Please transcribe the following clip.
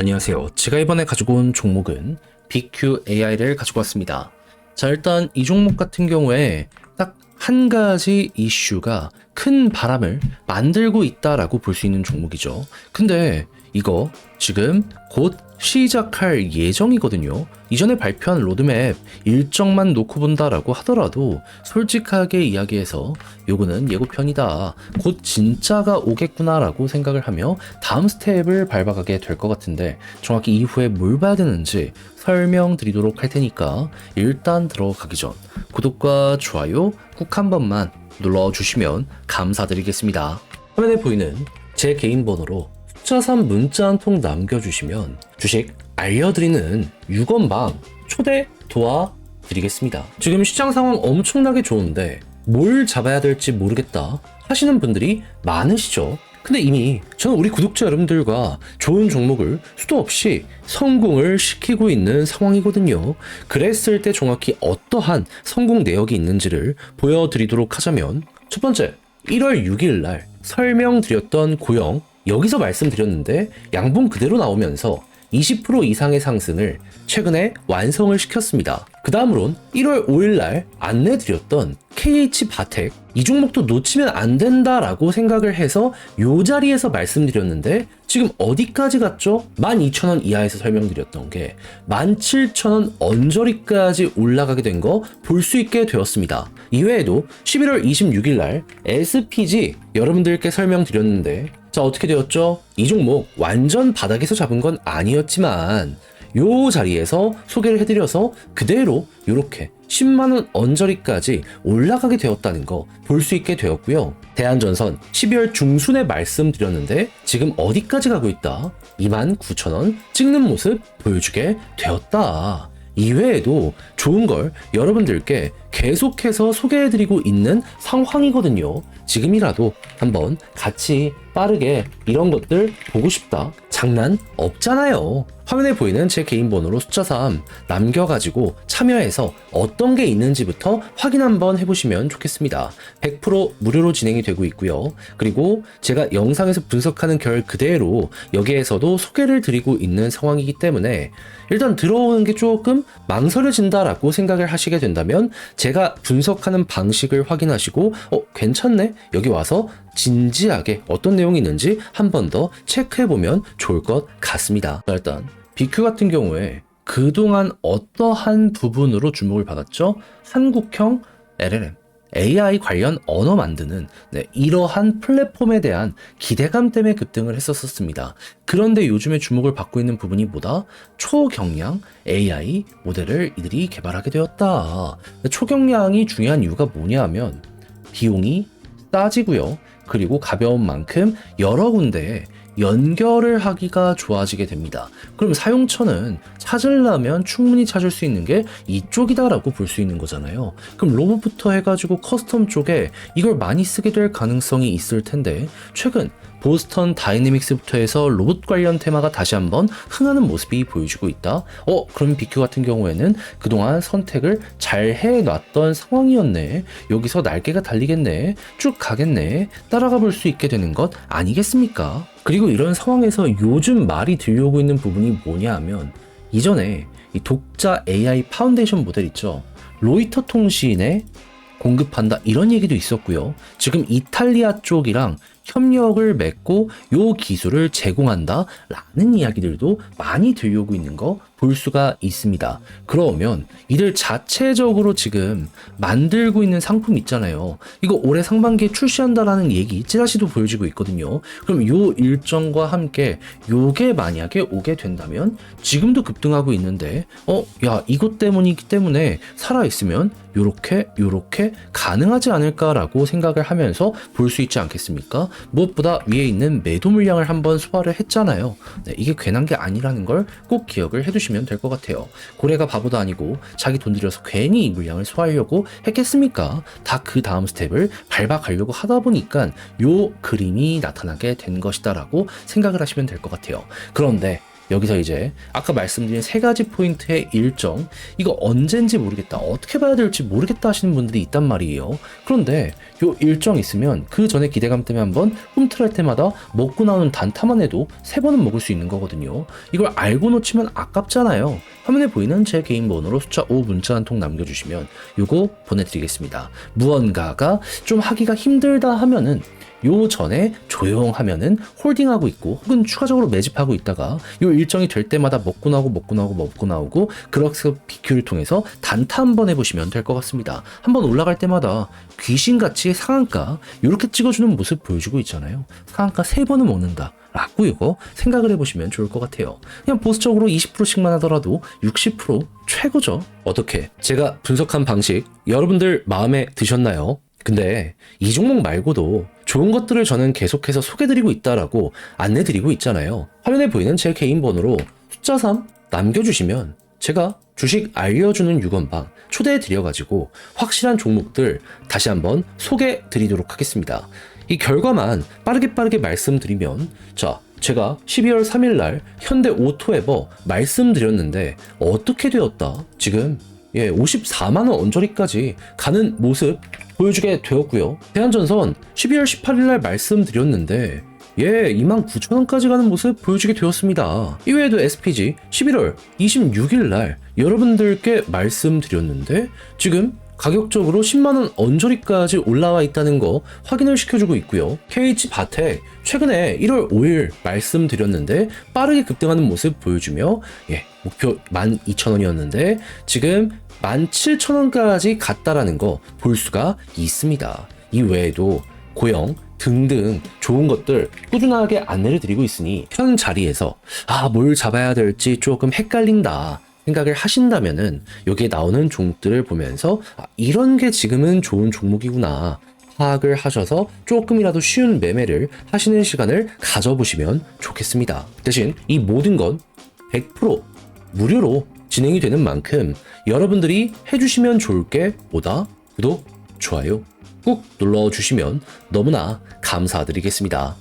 안녕하세요. 제가 이번에 가지고 온 종목은 BQAI를 가지고 왔습니다. 자, 일단 이 종목 같은 경우에 딱 한 가지 이슈가 큰 바람을 만들고 있다라고 볼 수 있는 종목이죠. 근데 이거 지금 곧 시작할 예정이거든요. 이전에 발표한 로드맵 일정만 놓고 본다라고 하더라도 솔직하게 이야기해서 요거는 예고편이다. 곧 진짜가 오겠구나라고 생각을 하며 다음 스텝을 밟아가게 될 것 같은데 정확히 이후에 뭘 봐야 되는지 설명드리도록 할 테니까 일단 들어가기 전 구독과 좋아요 꾹 한 번만 눌러주시면 감사드리겠습니다. 화면에 보이는 제 개인 번호로 3 문자 한 통 남겨주시면 주식 알려드리는 6원방 초대 도와드리겠습니다. 지금 시장 상황 엄청나게 좋은데 뭘 잡아야 될지 모르겠다 하시는 분들이 많으시죠. 근데 이미 저는 우리 구독자 여러분들과 좋은 종목을 수도 없이 성공을 시키고 있는 상황이거든요. 그랬을 때 정확히 어떠한 성공 내역이 있는지를 보여드리도록 하자면 첫 번째, 1월 6일 날 설명드렸던 고영 여기서 말씀드렸는데 양봉 그대로 나오면서 20% 이상의 상승을 최근에 완성을 시켰습니다. 그 다음으론 1월 5일 날 안내드렸던 KH 바텍 이 종목도 놓치면 안 된다라고 생각을 해서 요 자리에서 말씀드렸는데 지금 어디까지 갔죠? 12,000원 이하에서 설명드렸던 게 17,000원 언저리까지 올라가게 된 거 볼 수 있게 되었습니다. 이외에도 11월 26일 날 SPG 여러분들께 설명드렸는데 자 어떻게 되었죠? 이 종목 완전 바닥에서 잡은 건 아니었지만 요 자리에서 소개를 해드려서 그대로 이렇게 10만원 언저리까지 올라가게 되었다는 거 볼 수 있게 되었고요. 대한전선 12월 중순에 말씀드렸는데 지금 어디까지 가고 있다? 29,000원 찍는 모습 보여주게 되었다. 이외에도 좋은 걸 여러분들께 계속해서 소개해드리고 있는 상황이거든요. 지금이라도 한번 같이 빠르게 이런 것들 보고 싶다. 장난 없잖아요. 화면에 보이는 제 개인 번호로 숫자 3 남겨가지고 참여해서 어떤 게 있는지부터 확인 한번 해보시면 좋겠습니다. 100% 무료로 진행이 되고 있고요. 그리고 제가 영상에서 분석하는 결 그대로 여기에서도 소개를 드리고 있는 상황이기 때문에 일단 들어오는 게 조금 망설여진다라고 생각을 하시게 된다면 제가 분석하는 방식을 확인하시고 어 괜찮네 여기 와서 진지하게 어떤 내용이 있는지 한 번 더 체크해 보면 좋을 것 같습니다. 자, 일단 BQ 같은 경우에 그동안 어떠한 부분으로 주목을 받았죠? 한국형 LLM. AI 관련 언어 만드는 네, 이러한 플랫폼에 대한 기대감 때문에 급등을 했었습니다. 그런데 요즘에 주목을 받고 있는 부분이 뭐다? 초경량 AI 모델을 이들이 개발하게 되었다. 초경량이 중요한 이유가 뭐냐 하면 비용이 싸지고요. 그리고 가벼운 만큼 여러 군데에 연결을 하기가 좋아지게 됩니다. 그럼 사용처는 찾으려면 충분히 찾을 수 있는 게 이쪽이다라고 볼 수 있는 거잖아요. 그럼 로봇부터 해가지고 커스텀 쪽에 이걸 많이 쓰게 될 가능성이 있을 텐데 최근 보스턴 다이내믹스부터 해서 로봇 관련 테마가 다시 한번 흥하는 모습이 보여주고 있다. 어, 그럼 BQ 같은 경우에는 그동안 선택을 잘 해놨던 상황이었네. 여기서 날개가 달리겠네. 쭉 가겠네. 따라가 볼 수 있게 되는 것 아니겠습니까? 그리고 이런 상황에서 요즘 말이 들려오고 있는 부분이 뭐냐 하면 이전에 이 독자 AI 파운데이션 모델 있죠. 로이터 통신에 공급한다 이런 얘기도 있었고요. 지금 이탈리아 쪽이랑 협력을 맺고 요 기술을 제공한다 라는 이야기들도 많이 들려오고 있는 거 볼 수가 있습니다. 그러면 이들 자체적으로 지금 만들고 있는 상품 있잖아요. 이거 올해 상반기에 출시한다라는 얘기 찌라시도 보여지고 있거든요. 그럼 요 일정과 함께 요게 만약에 오게 된다면 지금도 급등하고 있는데 어, 야, 이것 때문이기 때문에 살아있으면 요렇게 요렇게 가능하지 않을까라고 생각을 하면서 볼 수 있지 않겠습니까? 무엇보다 위에 있는 매도 물량을 한번 소화를 했잖아요. 네, 이게 괜한 게 아니라는 걸 꼭 기억을 해두시면 될 것 같아요. 고래가 바보도 아니고 자기 돈 들여서 괜히 이 물량을 소화하려고 했겠습니까? 다 그 다음 스텝을 밟아가려고 하다 보니까 요 그림이 나타나게 된 것이다라고 생각을 하시면 될 것 같아요. 그런데 여기서 이제 아까 말씀드린 세 가지 포인트의 일정 이거 언젠지 모르겠다 어떻게 봐야 될지 모르겠다 하시는 분들이 있단 말이에요. 그런데 요 일정 있으면 그 전에 기대감 때문에 한번 홈트할 때마다 먹고 나오는 단타만 해도 세 번은 먹을 수 있는 거거든요. 이걸 알고 놓치면 아깝잖아요. 화면에 보이는 제 개인 번호로 숫자 5 문자 한 통 남겨주시면 요거 보내드리겠습니다. 무언가가 좀 하기가 힘들다 하면은 요 전에 조용하면은 홀딩하고 있고 혹은 추가적으로 매집하고 있다가 요 일정이 될 때마다 먹고 나오고 먹고 나오고 먹고 나오고 그렇게 BQ를 통해서 단타 한 번 해보시면 될 것 같습니다. 한번 올라갈 때마다 귀신같이 상한가 이렇게 찍어주는 모습 보여주고 있잖아요. 상한가 세 번은 먹는다. 라고 이거 생각을 해보시면 좋을 것 같아요. 그냥 보수적으로 20%씩만 하더라도 60% 최고죠. 어떻게? 제가 분석한 방식 여러분들 마음에 드셨나요? 근데 이 종목 말고도 좋은 것들을 저는 계속해서 소개드리고 있다라고 안내드리고 있잖아요. 화면에 보이는 제 개인 번호로 숫자 3 남겨주시면 제가 주식 알려주는 6원방 초대해드려가지고 확실한 종목들 다시 한번 소개드리도록 하겠습니다. 이 결과만 빠르게 빠르게 말씀드리면 자 제가 12월 3일 날 현대 오토에버 말씀드렸는데 어떻게 되었다? 지금 예 54만 원 언저리까지 가는 모습 보여주게 되었고요. 대한전선 12월 18일 날 말씀드렸는데 예, 29,000원까지 가는 모습 보여주게 되었습니다. 이외에도 SPG 11월 26일 날 여러분들께 말씀드렸는데 지금 가격적으로 10만원 언저리까지 올라와 있다는 거 확인을 시켜주고 있고요. KH 바텍 최근에 1월 5일 말씀드렸는데 빠르게 급등하는 모습 보여주며 예, 목표 12,000원이었는데 지금 17,000원까지 갔다라는 거 볼 수가 있습니다. 이 외에도 고영 등등 좋은 것들 꾸준하게 안내를 드리고 있으니 현 자리에서 아 뭘 잡아야 될지 조금 헷갈린다 생각을 하신다면은 여기에 나오는 종목들을 보면서 아, 이런 게 지금은 좋은 종목이구나 파악을 하셔서 조금이라도 쉬운 매매를 하시는 시간을 가져보시면 좋겠습니다. 대신 이 모든 건 100% 무료로 진행이 되는 만큼 여러분들이 해주시면 좋을 게 뭐다? 구독, 좋아요 꾹 눌러주시면 너무나 감사드리겠습니다.